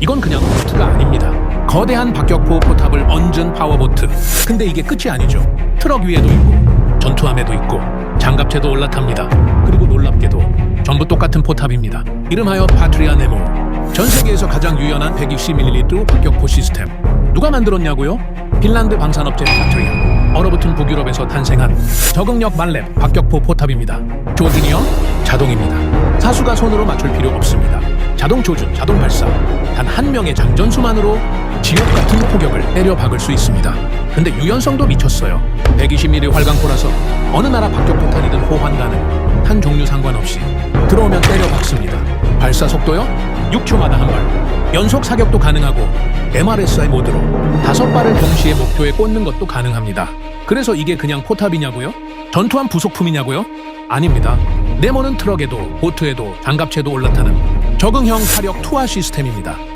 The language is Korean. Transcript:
이건 그냥 보트가 아닙니다. 거대한 박격포 포탑을 얹은 파워보트. 근데 이게 끝이 아니죠. 트럭 위에도 있고 전투함에도 있고 장갑체도 올라탑니다. 그리고 놀랍게도 전부 똑같은 포탑입니다. 이름하여 파트리아 네모. 전 세계에서 가장 유연한 120ml 박격포 시스템. 누가 만들었냐고요? 핀란드 방산업체 파트리아. 얼어붙은 북유럽에서 탄생한 적응력 만렙 박격포 포탑입니다. 조준이요? 자동입니다. 사수가 손으로 맞출 필요 없습니다. 자동 조준, 자동 발사. 단 한 명의 장전수만으로 지옥 같은 포격을 때려 박을 수 있습니다. 근데 유연성도 미쳤어요. 120mm 활강포라서 어느 나라 박격포탄이든 호환 가능. 탄 종류 상관없이 들어오면 때려 박습니다. 발사 속도요? 6초마다 한 발. 연속 사격도 가능하고 MRSI 모드로 다섯 발을 동시에 목표에 꽂는 것도 가능합니다. 그래서 이게 그냥 포탑이냐고요? 전투함 부속품이냐고요? 아닙니다. 네모는 트럭에도 보트에도 장갑체도 올라타는 적응형 사력 투하 시스템입니다.